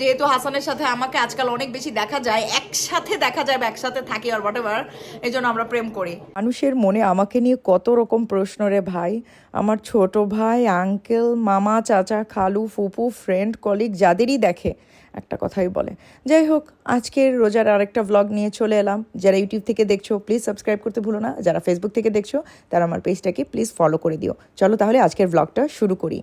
যেহেতু হাসানের সাথে আমাকে আজকাল অনেক বেশি দেখা যায়, একসাথে দেখা যায় বা একসাথে থাকি আর হোয়াট এভার এই জন্য আমরা প্রেম করি। মানুষের মনে আমাকে নিয়ে কত রকম প্রশ্ন রে ভাই। আমার ছোট ভাই আঙ্কেল মামা, চাচা, খালু, ফুপু ফ্রেন্ড কলিগ যাদেরই দেখে, একটা কথাই বলে। যাই হোক, আজকের রোজার আরেকটা ভ্লগ নিয়ে চলে এলাম। যারা ইউটিউব থেকে দেখছ প্লিজ সাবস্ক্রাইব করতে ভুলো না। যারা ফেসবুক থেকে দেখছ, তারা আমার পেজটাকে প্লিজ ফলো করে দিও। চলো তাহলে আজকের ভ্লগটা শুরু করি।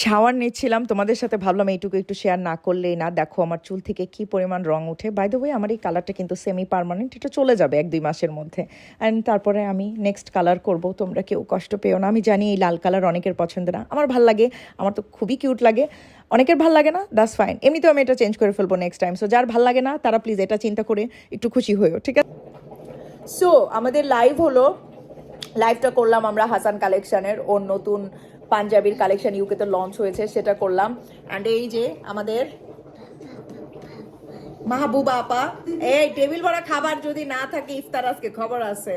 শাওয়ার নিচ্ছিলাম, তোমাদের সাথে ভাবলাম এইটুকু একটু শেয়ার না করলেই না। দেখো আমার চুল থেকে কি পরিমাণ রং উঠে। বাই দ্য ওয়ে আমার এই কালারটা কিন্তু সেমি পারমানেন্ট এটা চলে যাবে এক দুই মাসের মধ্যে। অ্যান্ড তারপরে আমি নেক্সট কালার করব, তোমরা কেউ কষ্ট পেও না। আমি জানি এই লাল কালার অনেকের পছন্দ না। আমার ভালো লাগে, আমার তো খুবই কিউট লাগে। অনেকের ভালো লাগে না দ্যাটস ফাইন এমনিতেও আমি এটা চেঞ্জ করে ফেলব নেক্সট টাইম সো যার ভালো লাগে না, তারা প্লিজ এটা চিন্তা করে একটু খুশি হয়েও, ঠিক আছে? সো আমাদের লাইভ হলো। লাইভটা করলাম আমরা হাসান কালেকশনের ওর নতুন পাঞ্জাবির কালেকশন ইউকেতে লঞ্চ হয়েছে সেটা করলাম। অ্যান্ড এই যে আমাদের মাহবুবা আপা এই টেবিল ভরা খাবার যদি না থাকে ইফতার আজকে খবর আছে।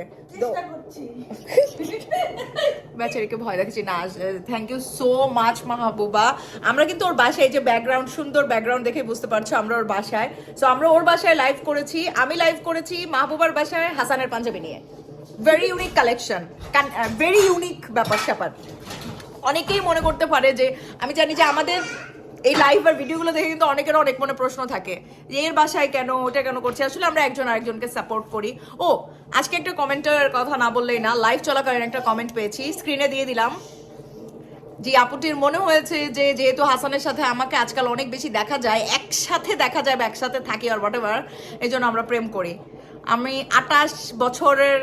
বেচারিকে ভয় না thank you so much Mahbuba. আমরা কিন্তু ওর বাসায় যে ব্যাকগ্রাউন্ড সুন্দর ব্যাকগ্রাউন্ড দেখে বুঝতে পারছ আমরা ওর বাসায়। সো আমরা ওর বাসায় লাইভ করেছি আমি লাইভ করেছি মাহবুবার বাসায় হাসানের পাঞ্জাবি নিয়ে। Very unique collection very unique ব্যাপার স্যাপার অনেকেই মনে করতে পারে যে, আমি জানি যে আমাদের এই লাইভ আর ভিডিওগুলো দেখে কিন্তু অনেকের অনেক মনে প্রশ্ন থাকে, যে এর বাসায় কেন, ওটা কেন করছে? আসলে আমরা একজন আরেকজনকে সাপোর্ট করি। ও, আজকে একটা কমেন্টের কথা না বললেই না লাইভ চলাকালীন একটা কমেন্ট পেয়েছি স্ক্রিনে দিয়ে দিলাম। জি আপুটির মনে হয়েছে যে, যেহেতু হাসানের সাথে আমাকে আজকাল অনেক বেশি দেখা যায়, একসাথে দেখা যায় বা একসাথে থাকি আর হোয়াট এভার এই জন্য আমরা প্রেম করি। আমি আটাশ বছরের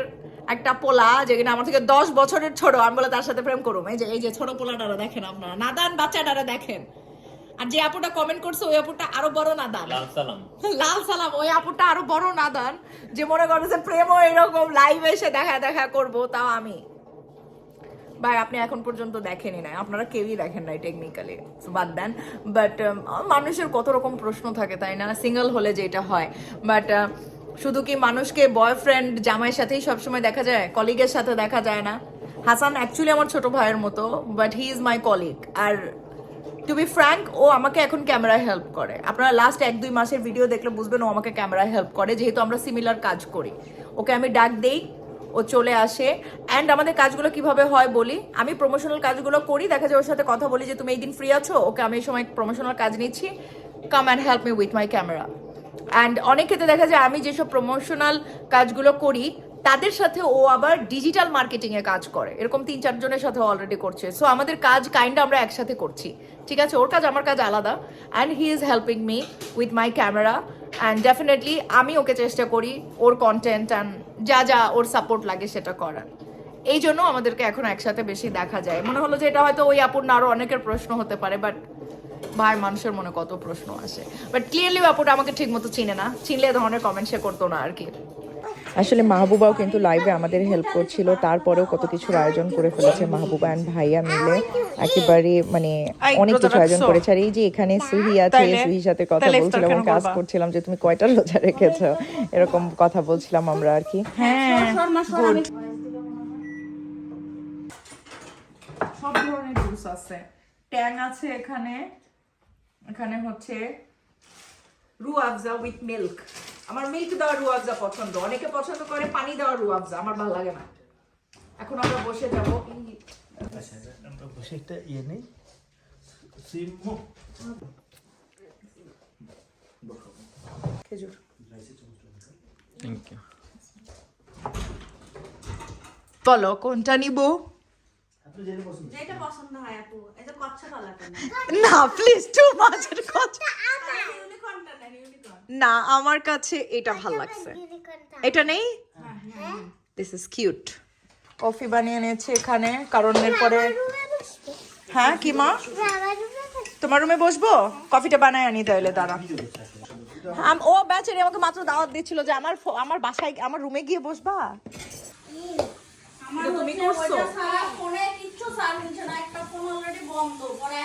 একটা পোলা যেখানে আমার থেকে দশ বছরের ছোট আমি বলে তার সাথে প্রেম করুম। এই যে এই যে ছোট পোলাটারা দেখেন আপনারা নাদান বাচ্চাটারা দেখেন। আর যে আপুটা কমেন্ট করছে ওই আপুটা আরও বড় নাদান। লাল সালাম। লাল সালাম ওই আপুটা আরও বড় নাদান যে মনে করছে প্রেমও এরকম লাইভ এসে দেখা দেখা করব তাও আমি। ভাই আপনি এখন পর্যন্ত দেখেনি না আপনারা কেউই দেখেন নাই টেকনিক্যালি বাদ দেন। বাট মানুষের কত রকম প্রশ্ন থাকে তাই না? সিঙ্গেল হলে যেটা হয়। বাট শুধু কি মানুষকে বয়ফ্রেন্ড জামাইয়ের সাথেই সবসময় দেখা যায়? কলিগের সাথে দেখা যায় না। হাসান অ্যাকচুয়ালি আমার ছোট ভাইয়ের মতো but he is my colleague R to be frank ও আমাকে এখন ক্যামেরায় হেল্প করে। আপনারা লাস্ট এক, দুই মাসের ভিডিও দেখলে বুঝবেন ও আমাকে ক্যামেরায় হেল্প করে, যেহেতু আমরা সিমিলার কাজ করি। ওকে আমি ডাক দেই, ও চলে আসে। অ্যান্ড আমাদের কাজগুলো কীভাবে হয় বলি? আমি প্রমোশনাল কাজগুলো করি, দেখা যায় ওর সাথে কথা বলি যে, তুমি এই দিন ফ্রি আছো? ওকে আমি এই সময় প্রমোশনাল কাজ নিচ্ছি। Come and help me with my camera and অনেক ক্ষেত্রে দেখা যায় আমি যেসব প্রমোশনাল কাজগুলো করি, তাদের সাথে ও আবার ডিজিটাল মার্কেটিং এ কাজ করে। এরকম তিন চারজনের সাথে অলরেডি করছে। সো আমাদের কাজ কাইন্ড আমরা একসাথে করছি। ঠিক আছে? ওর কাজ, আমার কাজ আলাদা। And he is helping me with my camera and definitely আমি ওকে চেষ্টা করি ওর কন্টেন্ট অ্যান্ড যা যা ওর সাপোর্ট লাগে সেটা করার। এই জন্য আমাদেরকে এখন একসাথে বেশি দেখা যায়। মনে হলো যে এটা হয়তো ওই আপুর না, আরও অনেকের প্রশ্ন হতে পারে বাট ভাই মানুষের মনে কত প্রশ্ন আসে। বাট ক্লিয়ারলি আপুটা আমাকে ঠিক মতো চিনে না। চিনলে ধরনের কমেন্ট সে করতো না আর কি। আসলে মাহবুবাও কিন্তু লাইভে আমাদের হেল্প করছিল। তারপরেও কত কিছুর আয়োজন করে ফেলেছে মাহবুবা অ্যান্ড ভাইয়া মিলে। একেবারে মানে অনেক কিছু আয়োজন করেছে। আর এই যে এখানে সুহি আছে সুহির সাথে কথা বলছিলাম কাজ করছিলাম যে তুমি কয়টা রোজা রেখেছো? এরকম কথা বলছিলাম আমরা আর কি। হ্যাঁ। সব ধরনের জুস আছে। ট্যাং আছে এখানে। এখানে হচ্ছে রু আফজা উইথ মিল্ক আমার মিল্ক দেওয়া রু আফজা পছন্দ। অনেকে পছন্দ করে পানি দেওয়া রু আফজা। আমার ভালো লাগে না। এখন আমরা বসে যাব আচ্ছা আমরা বসে একটা ইয়ে নেই। সিম খেজুর। থ্যাংক ইউ বলো কোনটা নিব? যেটা পছন্দ হয় আপু না প্লিজ টু মাছের কথা। নেন ইউনিকর্ন না আমার কাছে এটা ভালো লাগছে। এটা নেই? দিস ইজ কিউট কফি বানিয়ে নিয়েছি এখানে কারণ এরপরে হ্যাঁ কি মা? তোমার রুমে বসবো? কফিটা বানায় আনি তাহলে দাঁড়া। আম- ও বেচারি আমাকে মাত্র দাওয়াত দিচ্ছিল যে আমার আমার বাসায় আমার রুমে গিয়ে বসবা। তুমি করছ? কিচ্ছু নিচ্ছে না, একটা ফোন অলরেডি বন্ধ, পরে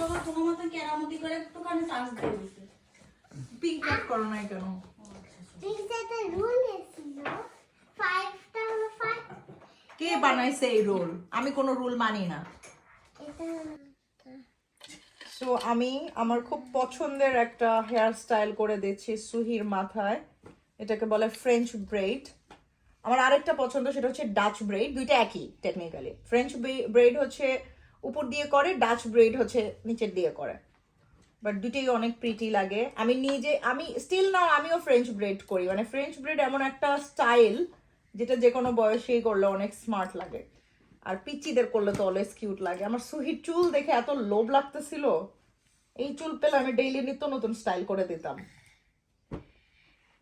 তোমার কোনো মতো কেরামতি করে একটুখানি দিয়ে করো না কেন? কে বানাইছে এই রোল আমি কোনো রুল মানি না। সো আমি আমার খুব পছন্দের একটা হেয়ার স্টাইল করে দিচ্ছি সুহির মাথায়। এটাকে বলে ফ্রেঞ্চ ব্রেড আমার আরেকটা পছন্দ, সেটা হচ্ছে ডাচ ব্রেড দুইটা একই টেকনিক্যালি ফ্রেঞ্চ ব্রেড হচ্ছে উপর দিয়ে করে ডাচ ব্রেড হচ্ছে নিচের দিয়ে করে। বাট দুটোই অনেক প্রিটি লাগে। আমি নিজে, আমি স্টিল না, আমিও ফ্রেঞ্চ ব্রেড করি। মানে ফ্রেঞ্চ ব্রেড এমন একটা স্টাইল যেটা যে কোনো বয়সেই করলে অনেক স্মার্ট লাগে। আর পিচ্চিদের করলে তো অলওয়েজ কিউট লাগে। আমার সুহির চুল দেখে এত লোভ লাগতেছিল। এই চুল পেলে আমি ডেইলি নিত্য নতুন স্টাইল করে দিতাম।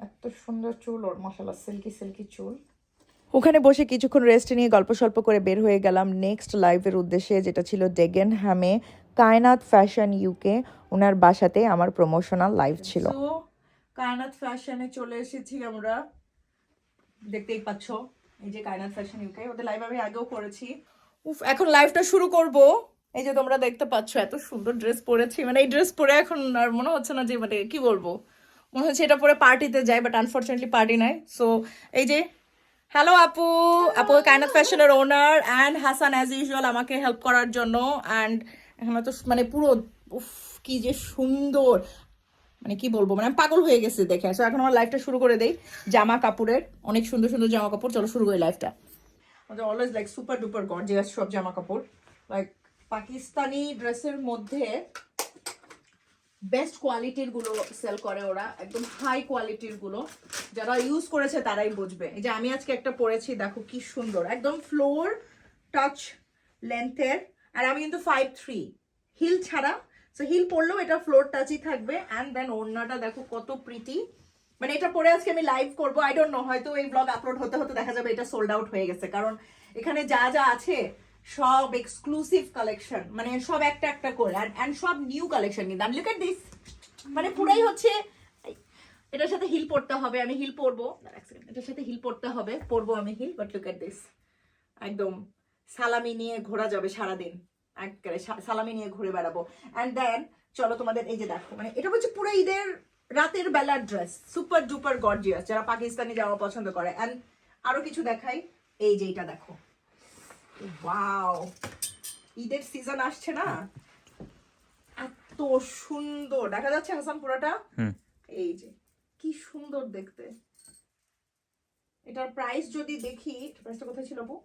এত সুন্দর চুল ওর মশালা সিল্কি সিল্কি চুল। ওখানে বসে কিছুক্ষণ রেস্ট নিয়ে গল্প স্বল্প করে বের হয়ে গেলাম নেক্সট লাইভের উদ্দেশ্যে যেটা ছিল ডেগেন হ্যামে কায়নাত ফ্যাশন ইউকে ওনার বাসাতে আমার প্রমোশনাল লাইভ ছিল। কায়নাত ফ্যাশনে চলে এসেছি আমরা। দেখতেই পাচ্ছ এই যে কায়নাত ফ্যাশন ইউকে ওদের লাইভ আমি আগেও করেছি। উফ এখন লাইভটা শুরু করব। এই যে তোমরা দেখতে পাচ্ছ এত সুন্দর ড্রেস পরেছি। মানে এই ড্রেস পরে এখন আর মনে হচ্ছে না যে মানে কি বলব? মনে হচ্ছে এটা পরে পার্টিতে যাই বাট আনফর্চুনেটলি পার্টি নাই। সো এই যে হ্যালো আপু। আপু কাইনাত ফ্যাশনের owner and Hasan as usual আমাকে হেল্প করার জন্য। অ্যান্ড এখানে তো মানে পুরো, উফ, কি যে সুন্দর। মানে কি বলব মানে আমি পাগল হয়ে গেছে দেখে। সো এখন আমার লাইফটা শুরু করে দেই, জামা কাপড়ের। অনেক সুন্দর সুন্দর জামা কাপড়, চলো শুরু করি লাইফটা আমাদের always like super duper gorgeous সব জামা কাপড়। লাইক পাকিস্তানি ড্রেসের মধ্যে বেস্ট কোয়ালিটিরগুলো সেল করে ওরা, একদম হাই কোয়ালিটিরগুলো। যারা ইউজ করেছে তারাই বুঝবে। এই যে আমি আজকে একটা পরেছি, দেখো কি সুন্দর। একদম ফ্লোর টাচ লেন্থের আর আমি কিন্তু ফাইভ থ্রি হিল ছাড়া সো হিল পরলেও এটা ফ্লোর টাচই থাকবে। অ্যান্ড দেন ওড়নাটা দেখো কত প্রিটি মানে এটা পরে আজকে আমি লাইভ করব আই ডোন্ট নো হয়তো এই ব্লগ আপলোড হতে হতে দেখা যাবে এটা সোল্ড আউট হয়ে গেছে। কারণ এখানে যা যা আছে সব এক্সক্লুসিভ কালেকশন মানে সব একটা একটা করে অ্যান্ড সব নিউ কালেকশন কিন্তু। লুক এট দিস মানে পুরাই হচ্ছে, এটার সাথে হিল পরতে হবে, আমি হিল পরবো। এটার সাথে হিল পরতে হবে, পরবো আমি heel but look at this একদম সালামি নিয়ে ঘোরা যাবে সারাদিন। একেবারে সালামি নিয়ে ঘুরে বেড়াবো। অ্যান্ড দেন চলো তোমাদের এই যে দেখো মানে এটা হচ্ছে পুরো ঈদের রাতের বেলার ড্রেস সুপার ডুপার গর্জিয়াস যারা পাকিস্তানি জামা পছন্দ করে। অ্যান্ড আরও কিছু দেখাই, এই যে এটা দেখো। ওয়াও ঈদের সিজন আসছে না? এত সুন্দর। দেখা যাচ্ছে হাসান পুরাটা এই যে কি সুন্দর দেখতে। এটার প্রাইস যদি দেখি প্রাইসটা কোথায় ছিল আপু?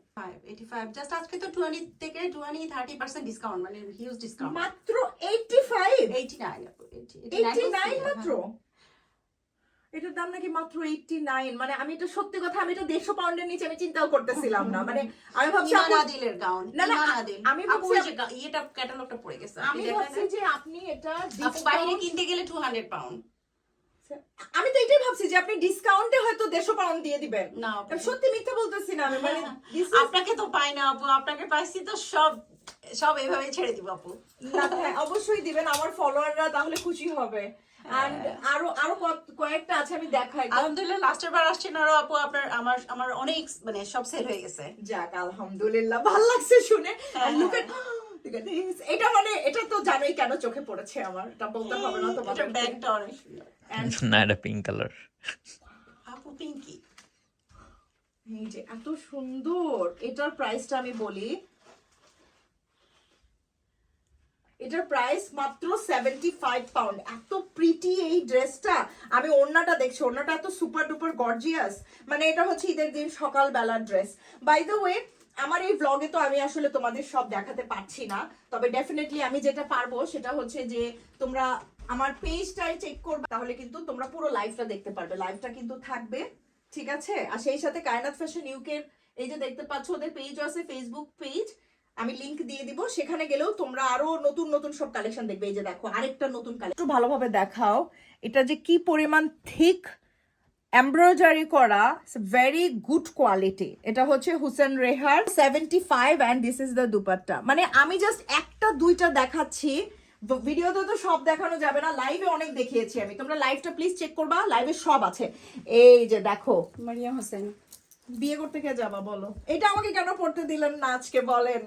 এইটি ফাইভ জাস্ট আজকে তো টোয়েন্টি থেকে টোয়েন্টি থার্টি পার্সেন্ট ডিসকাউন্ট মানে হিউজ ডিসকাউন্ট মাত্র eighty five eighty nine eighty nine মাত্র? এটার দাম নাকি মাত্র এইটটি নাইন মানে আমি এটা সত্যি কথা আমি এটা দেড়শো পাউন্ডের নিচে আমি চিন্তাও করতেছিলাম না। মানে আমি ভাবছি আদিলের গাউন না, না, আমি ভাবছি ইয়েটা ক্যাটালগটা পড়ে গেছে। আমি আপনি ভাবছি যে আপনি এটা বাইরে কিনতে গেলে টু হান্ড্রেড পাউন্ড আমি তো এটাই ভাবছি যে আপনি ডিসকাউন্টে হয়তো দেড়শো পাউন্ড দিয়ে দিবেন। না সত্যি মিথ্যা বলতেছি না আমি মানে আপনাকে তো পাই না আপু। আপনাকে পাইছি তো সব সব এইভাবে ছেড়ে দিব আপু। হ্যাঁ, অবশ্যই দিবেন আমার ফলোয়াররা তাহলে খুশি হবে। এন্ড আরও আরও কয়েকটা আছে আমি দেখাই। আলহামদুলিল্লাহ লাস্টের বার আসছেন আরও আপু আপনার আমার আমার অনেক মানে সব সেল হয়ে গেছে। যাক আলহামদুলিল্লাহ ভালো লাগছে শুনে। হ্যাঁ. এটা মানে এটা তো জানোই কেন চোখে পড়েছে আমার। এটা বলতে হবে না এটা ব্যাগটা অনেক সুন্দর। না এটা পিঙ্ক কালার আপু পিঙ্কি এই যে এত সুন্দর। এটার প্রাইসটা আমি বলি এটার প্রাইস মাত্র সেভেন্টি ফাইভ পাউন্ড এত প্রিটি এই ড্রেসটা আমি ওড়নাটা দেখছি। ওড়নাটা এত সুপার ডুপার গর্জিয়াস মানে এটা হচ্ছে ঈদের দিন সকালবেলার ড্রেস বাই দ্য ওয়ে আমার এই ব্লগে তো আমি আসলে তোমাদের সব দেখাতে পারছি না। তবে ডেফিনেটলি আমি যেটা পারব সেটা হচ্ছে যে, তোমরা আমার পেজটাই চেক করবে, তাহলে কিন্তু তোমরা পুরো লাইভটা দেখতে পারবে। লাইভটা কিন্তু থাকবে, ঠিক আছে? আর সেই সাথে কায়নাত ফ্যাশন ইউকের এই যে দেখতে পাচ্ছ, ওদের পেজ আছে ফেসবুক পেজ আমি লিংক দিয়ে দিব, সেখানে গেলেও তোমরা আরও নতুন নতুন সব কালেকশন দেখবে। এই যে দেখো, আরেকটা নতুন কালেকশন একটু ভালোভাবে দেখাও, এটা যে কি পরিমাণ থিক এমব্রয়ডারি করা ভেরি গুড কোয়ালিটি এটা হচ্ছে Hussain Rehar seventy five and this is the dupatta. মানে আমি জাস্ট একটা, দুইটা দেখাচ্ছি। ভিডিওতে তো সব দেখানো যাবে না লাইভে অনেক দেখিয়েছি আমি। তোমরা লাইভটা প্লিজ চেক করবা লাইভে সব আছে। এই যে দেখো। মারিয়া হোসেন। বিয়ে করতে কে যাবা বলো। এটা আমাকে কেন পড়তে দিলেন না আজকে বলেন?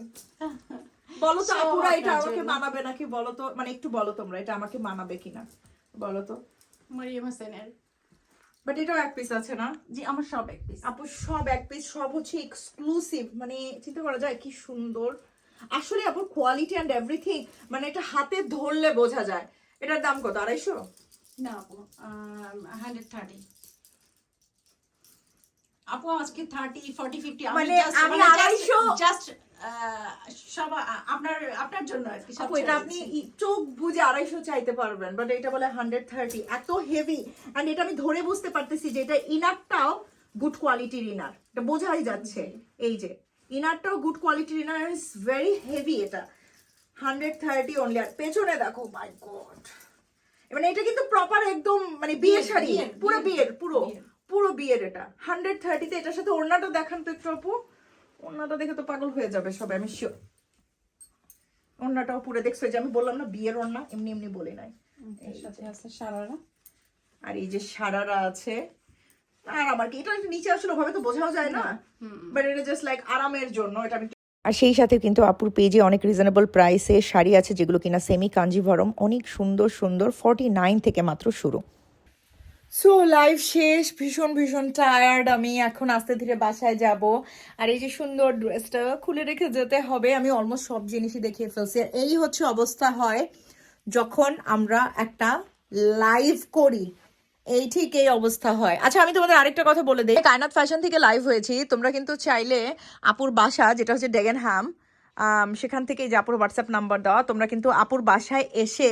বলো তো আপুরা এটা আমাকে মানাবে নাকি বলো তো? মানে একটু বলো তোমরা এটা আমাকে মানাবে কিনা বলো তো? মারিয়া হোসেনের। বাট এটাও এক পিস আছে না? জি আমার সব এক পিস আপু সব এক পিস সব হচ্ছে এক্সক্লুসিভ মানে চিন্তা করা যায় কি সুন্দর। আসলে আপুর কোয়ালিটি অ্যান্ড এভরিথিং মানে এটা হাতে ধরলে বোঝা যায়। এটার দাম কত আড়াইশো? না আপু হান্ড্রেড থার্টি আপু আজকে থার্টি ফর্টি ফিফটি মানে আমি আড়াইশো- জাস্ট সব আপনার আপনার জন্য আর কি আপু এটা আপনি চোখ বুঝে আড়াইশো চাইতে পারবেন বাট এটা বলে হান্ড্রেড থার্টি এত হেভি অ্যান্ড এটা আমি ধরে বুঝতে পারতেছি যে এটা ইনারটাও গুড কোয়ালিটির ইনার এটা বোঝাই যাচ্ছে। এই যে ইনারটাও গুড কোয়ালিটির ইনার ইজ ভেরি হেভি এটা। হান্ড্রেড থার্টি অনলি আর পেছনে দেখো মাই গড মানে এটা কিন্তু প্রপার একদম মানে বিয়ে শাড়ি পুরো বিয়ের পুরো। পুরো বিয়ের এটা। হান্ড্রেড থার্টিতে এটার সাথে ওড়নাটা দেখান তো একটু আপু। ওড়নাটা দেখে তো পাগল হয়ে যাবে সবাই আমি শিওর ওড়নাটাও পুরো দেখছ যে আমি বললাম না বিয়ের ওড়না এমনি এমনি বলি নাই। সাথে আছে সারারা। আর এই যে সারারা আছে আর আমার কি এটা একটু নিচে আসলে ওভাবে তো বোঝাও যায় না। বাট এটা জাস্ট লাইক আরামের জন্য এটা আমি আর সেই সাথে কিন্তু আপুর পেজে অনেক রিজনেবল প্রাইসে শাড়ি আছে যেগুলো কিনা সেমি কাঞ্জিভরম অনেক সুন্দর সুন্দর ফর্টি নাইন থেকে মাত্র শুরু। সো লাইভ শেষ ভীষণ ভীষণ টায়ার্ড আমি এখন আস্তে ধীরে বাসায় যাব। আর এই যে সুন্দর ড্রেসটা খুলে রেখে যেতে হবে আমি অলমোস্ট সব জিনিসই দেখিয়ে ফেলছি। এই হচ্ছে অবস্থা হয় যখন আমরা একটা লাইভ করি। এই ঠিক এই অবস্থা হয়। আচ্ছা আমি তোমাদের আরেকটা কথা বলে দিই। কায়নাত ফ্যাশন থেকে লাইভ হয়েছি। তোমরা কিন্তু চাইলে আপুর বাসা যেটা হচ্ছে ডেগেনহ্যাম আম, সেখান থেকে যে আপুর হোয়াটসঅ্যাপ নাম্বার দেওয়া, তোমরা কিন্তু আপুর বাসায় এসে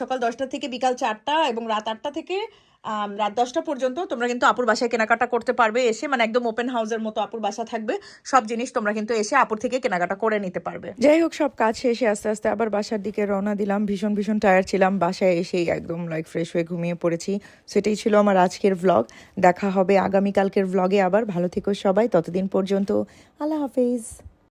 সকাল দশটা থেকে বিকাল চারটা এবং রাত আটটা থেকে রাত দশটা পর্যন্ত তোমরা কিন্তু আপুর বাসায় কেনাকাটা করতে পারবে। এসে মানে একদম ওপেন হাউসের মতো আপুর বাসা থাকবে। সব জিনিস তোমরা কিন্তু এসে আপুর থেকে কেনাকাটা করে নিতে পারবে। যাই হোক, সব কাজ শেষে আস্তে আস্তে আবার বাসার দিকে রওনা দিলাম। ভীষণ ভীষণ টায়ার ছিলাম। বাসায় এসেই একদম লাইক ফ্রেশ হয়ে ঘুমিয়ে পড়েছি। সেটাই ছিল আমার আজকের ভ্লগ দেখা হবে আগামীকালকের ভ্লগে আবার। ভালো থেকো সবাই। ততদিন পর্যন্ত আল্লাহ হাফেজ।